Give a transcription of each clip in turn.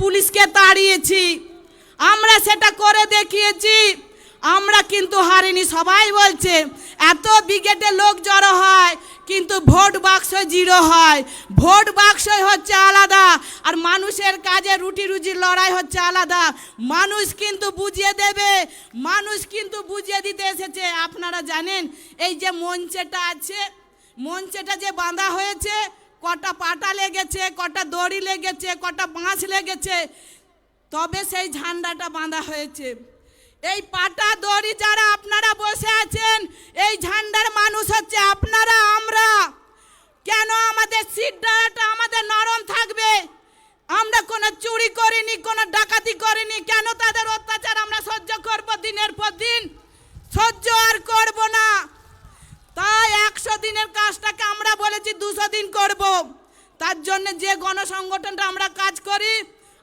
পুলিশকে তাড়িয়েছি। আমরা সেটা করে দেখিয়েছি। আমরা কিন্তু হারিনি, সবাই বলছে, এত ব্রিগেডে লোক জড়ো হয়, কিন্তু ভোট বাক্স জিরো হয়। ভোট বাক্সই হচ্ছে আলাদা, আর মানুষের কাজে রুটি রুজির লড়াই হচ্ছে আলাদা। মানুষ কিন্তু বুঝিয়ে দেবে, মানুষ কিন্তু বুঝিয়ে দিতে এসেছে। আপনারা জানেন, এই যে মঞ্চেটা আছে, মঞ্চেটা যে বাঁধা হয়েছে কটা পাটা লেগেছে, কটা দড়ি লেগেছে, কটা বাঁশ লেগেছে, তবে সেই ঝান্ডাটা বাঁধা হয়েছে। এই পাটা দড়ি যারা আপনারা বসে আছেন, এই ঝান্ডার মানুষ হচ্ছে আপনারা, আমরা। কেন আমাদের সিট ডালাটা আমাদের নরম থাকবে? আমরা কোনো চুরি করিনি, কোনো ডাকাতি করিনি, কেন তাদের অত্যাচার আমরা সহ্য করব দিনের পর দিন? সহ্য আর করব না তাই একশো দিনের কাজটাকে আমরা বলেছি দুশো দিন করব। তার জন্য যে গণসংগঠনটা আমরা কাজ করি,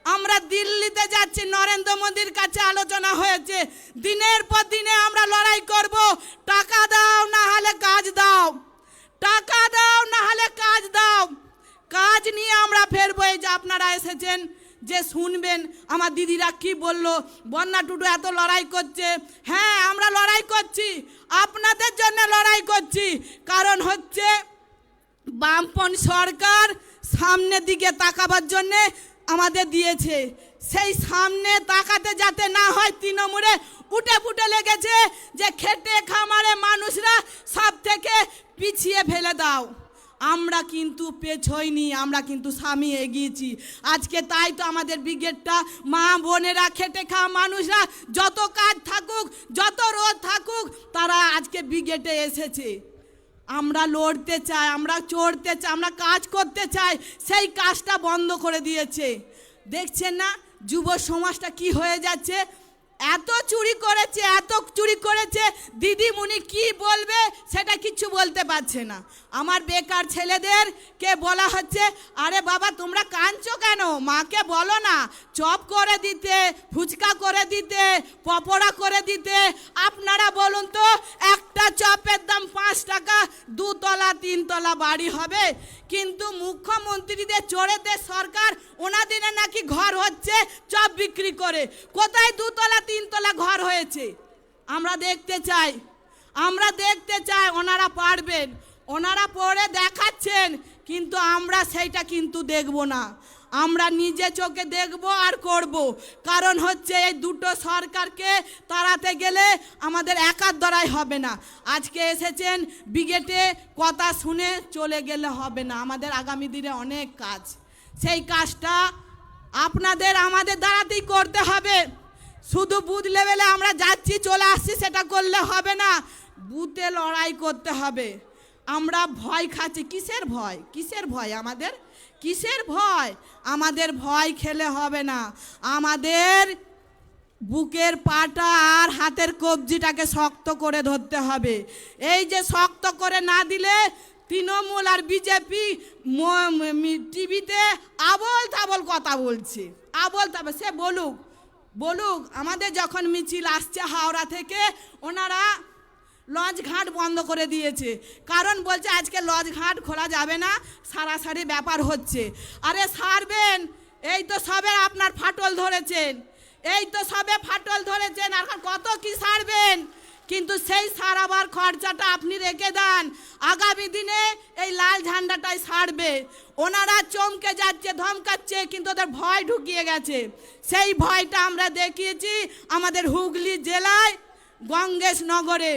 আমরা দিল্লিতে যাচ্ছি, নরেন্দ্র মোদীর কাছে আলোচনা হয়েছে। দিনের পর দিনে আমরা লড়াই করব। টাকা দাও, না হলে কাজ দাও। টাকা দাও, না হলে কাজ দাও। কাজ নিয়ে আমরা ফেরবো। এই যে আপনারা এসেছেন যে শুনবেন, আমার দিদিরা কি বলল? বন্যা টুটু এত লড়াই করছে। হ্যাঁ আমরা লড়াই করছি। আপনাদের জন্য লড়াই করছি। কারণ হচ্ছে বামপন সরকার সামনের দিকে তাকাবার জন্যে আমাদের দিয়েছে। সেই সামনে তাকাতে যাতে না হয়, তৃণমূলে উঠে ফুটে লেগেছে যে খেটে খামারে মানুষরা সব থেকে পিছিয়ে ফেলে দাও। আমরা কিন্তু পেছইনি, আমরা কিন্তু স্বামী এগিয়েছি। আজকে তাই তো আমাদের ব্রিগেডটা মা বোনেরা, খেটে খাওয়া মানুষরা যত কাজ থাকুক, যত রোদ থাকুক, তারা আজকে ব্রিগেডে এসেছে। আমরা লড়তে চাই, আমরা চড়তে চাই, আমরা কাজ করতে চাই, সেই কাজটা বন্ধ করে দিয়েছে। দেখছেন না যুব সমাজটা কি হয়ে যাচ্ছে? এত চুরি করেছে, এত চুরি করেছে। দিদিমণি কি বলবে সেটা কিছু বলতে পারছে না। আমার বেকার ছেলেদের কে বলা হচ্ছে, আরে বাবা, তোমরা কাঁদছো কেন? মাকে বলো না। চপ করে দিতে, ফুচকা করে দিতে পপড়া করে দিতে। আপনারা বলুন তো চপের দাম পাঁচ টাকা, দুতলা, তিনতলা বাড়ি হবে। কিন্তু মুখ্যমন্ত্রীদের চড়েতে সরকার ওনাদিনে নাকি ঘর হচ্ছে চপ বিক্রি করে। কোথায় দুতলা, তিনতলা ঘর হয়েছে? আমরা দেখতে চাই। আমরা দেখতে চাই ওনারা পারবেন। ওনারা পড়ে দেখাচ্ছেন, কিন্তু আমরা সেইটা কিন্তু দেখব না। আমরা নিজে চোখে দেখব আর করব। কারণ হচ্ছে এই দুটো সরকারকে তাড়াতে গেলে আমাদের একার দ্বারাই হবে না। আজকে এসেছেন বিগেটে কথা শুনে চলে গেলে হবে না। আমাদের আগামী দিনে অনেক কাজ। সেই কাজটা আপনাদের আমাদের দ্বারাতেই করতে হবে। শুধু বুথ লেভেলে আমরা যাচ্ছি, চলে আসছি, সেটা করলে হবে না। বুথে লড়াই করতে হবে। আমরা ভয় খাচ্ছি। কিসের ভয়? কিসের ভয় আমাদের? কিসের ভয়? আমাদের ভয় খেলে হবে না। আমাদের বুকের পাটা আর হাতের কবজিটাকে শক্ত করে ধরতে হবে। এই যে শক্ত করে না দিলে তৃণমূল আর বিজেপি টিভিতে আবল তাবল কথা বলছে। আবল তাবল সে বলুক বলুক, আমাদের যখন মিছিল আসছে হাওড়া থেকে, ওনারা লঞ্চ ঘাট বন্ধ করে দিয়েছে। কারণ বলছে, আজকে লঞ্চ ঘাট খোলা যাবে না, সারাসারি ব্যাপার হচ্ছে। আরে সারবেন এই তো সবে আপনার ফাটল ধরেছেন। এই তো সবে ফাটল ধরেছেন, আর কত কি সারবেন কিন্তু সেই সারাবার খরচাটা আপনি রেখে দেন। আগামী দিনে এই লাল ঝান্ডাটাই সারবে। ওনারা চমকে যাচ্ছে, ধমকাচ্ছে, কিন্তু ওদের ভয় ঢুকিয়ে গেছে। সেই ভয়টা আমরা দেখিয়েছি আমাদের হুগলি জেলায়, গঙ্গেশ নগরে।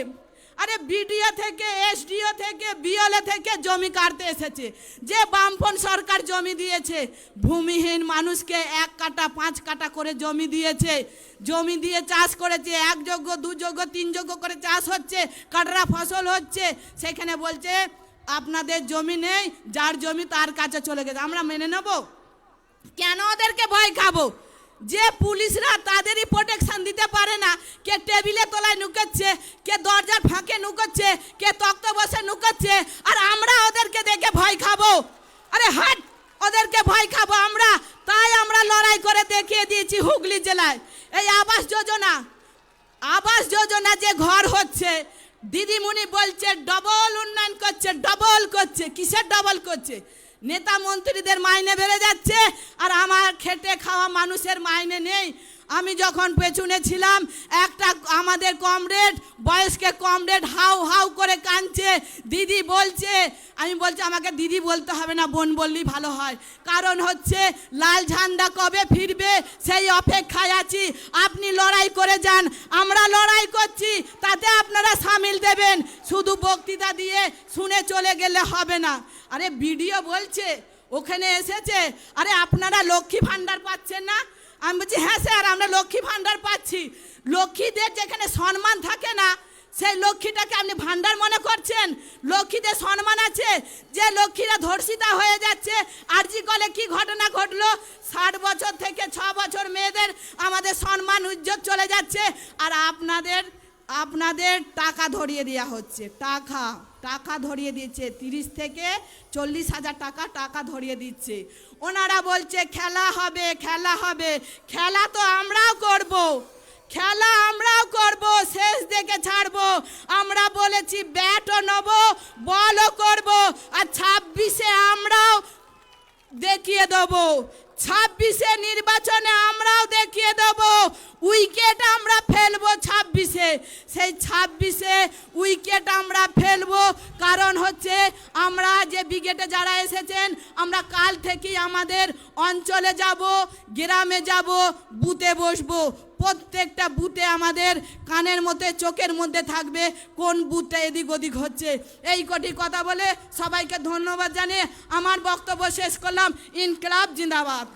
আরে বিডিও থেকে, এসডিও থেকে, বিএলএ থেকে জমি কাটতে এসেছে। যে বামপন সরকার জমি দিয়েছে, ভূমিহীন মানুষকে এক কাটা, পাঁচ কাটা করে জমি দিয়েছে। জমি দিয়ে চাষ করেছে, এক যোগ্য, দু যোগ্য, তিন যোগ্য করে চাষ হচ্ছে, কাটরা ফসল হচ্ছে। সেখানে বলছে, আপনাদের জমি নেই, যার জমি তার কাছে চলে গেছে। আমরা মেনে নেব? কেন ওদেরকে ভয় খাব? যে পুলিশরা তাদেরই প্রোটেকশন দিতে পারে না, কে টেবিলে তলায় নুকাচ্ছে, কে দরজার ফাঁকে নুকাচ্ছে, কে তক্ত বসে নুকাচ্ছে, আর আমরা ওদেরকে দেখে ভয় খাব। আরে হাট, ওদেরকে ভয় খাব আমরা। তাই আমরা লড়াই করে দেখিয়ে দিয়েছি হুগলি জেলায়। এই আবাস যোজনা আবাস যোজনা যে ঘর হচ্ছে, দিদিমণি বলছে ডবল উন্নয়ন করছে ডবল করছে। কিসের ডবল করছে? নেতা মন্ত্রীদের মাইনে বেড়ে যাচ্ছে আর আমার খেটে খাওয়া মানুষের মাইনে নেই। আমি যখন পেছনে ছিলাম, একটা আমাদের কমরেড, বয়স্কে কমরেড হাউ হাউ করে কাঁদছে, দিদি বলছে, আমি বলছি, আমাকে দিদি বলতে হবে না, বোন বললেই ভালো হয়। কারণ হচ্ছে, লাল ঝান্ডা কবে ফিরবে, সেই অপেক্ষায় আছি। আপনি লড়াই করে যান, আমরা লড়াই করছি, তাতে আপনারা সামিল দেবেন। শুধু বক্তৃতা দিয়ে শুনে চলে গেলে হবে না। আরে ভিডিও বলছে, ওখানে এসেছে, আরে, আপনারা লক্ষ্মী ভাণ্ডার পাচ্ছেন না? আমি বলছি হ্যাঁ স্যার, আমরা লক্ষ্মী ভাণ্ডার পাচ্ছি। লক্ষ্মীদের যেখানে সম্মান থাকে না, সেই লক্ষ্মীটাকে আপনি ভাণ্ডার মনে করছেন? লক্ষ্মীদের সম্মান আছে যে লক্ষ্মীরা ধর্ষিতা হয়ে যাচ্ছে। আর জি কলে কি ঘটনা ঘটলো? ষাট বছর থেকে ছ বছর মেয়েদের আমাদের সম্মান উজ্জ্বল চলে যাচ্ছে। আর আপনাদের আপনাদের টাকা ধরিয়ে দেওয়া হচ্ছে, টাকা। টাকা ধরিয়ে দিচ্ছে। তিরিশ থেকে চল্লিশ হাজার টাকা টাকা ধরিয়ে দিচ্ছে। ওনারা বলছে, খেলা হবে খেলা হবে। খেলা তো আমরাও করব। খেলা আমরাও করব, শেষ দেখে ছাড়বো। আমরা বলেছি, ব্যাটও নেব, বলও করব। আর ছাব্বিশে আমরাও দেখিয়ে দেবো। ছাব্বিশে নির্বাচনে আমরাও দেখিয়ে দেবো। উইকেট আমরা ফেলব ছাব্বিশে। সেই ছাব্বিশে উইকেট আমরা ব্রিগেডে যারা এসেছেন, আমরা কাল থেকেই আমাদের অঞ্চলে যাব, গ্রামে যাব, বুথে বসবো। প্রত্যেকটা বুথে আমাদের কানের মধ্যে, চোখের মধ্যে থাকবে কোন বুথটা এদিক ওদিক হচ্ছে। এই কটি কথা বলে সবাইকে ধন্যবাদ জানিয়ে আমার বক্তব্য শেষ করলাম। ইনকলাব জিন্দাবাদ।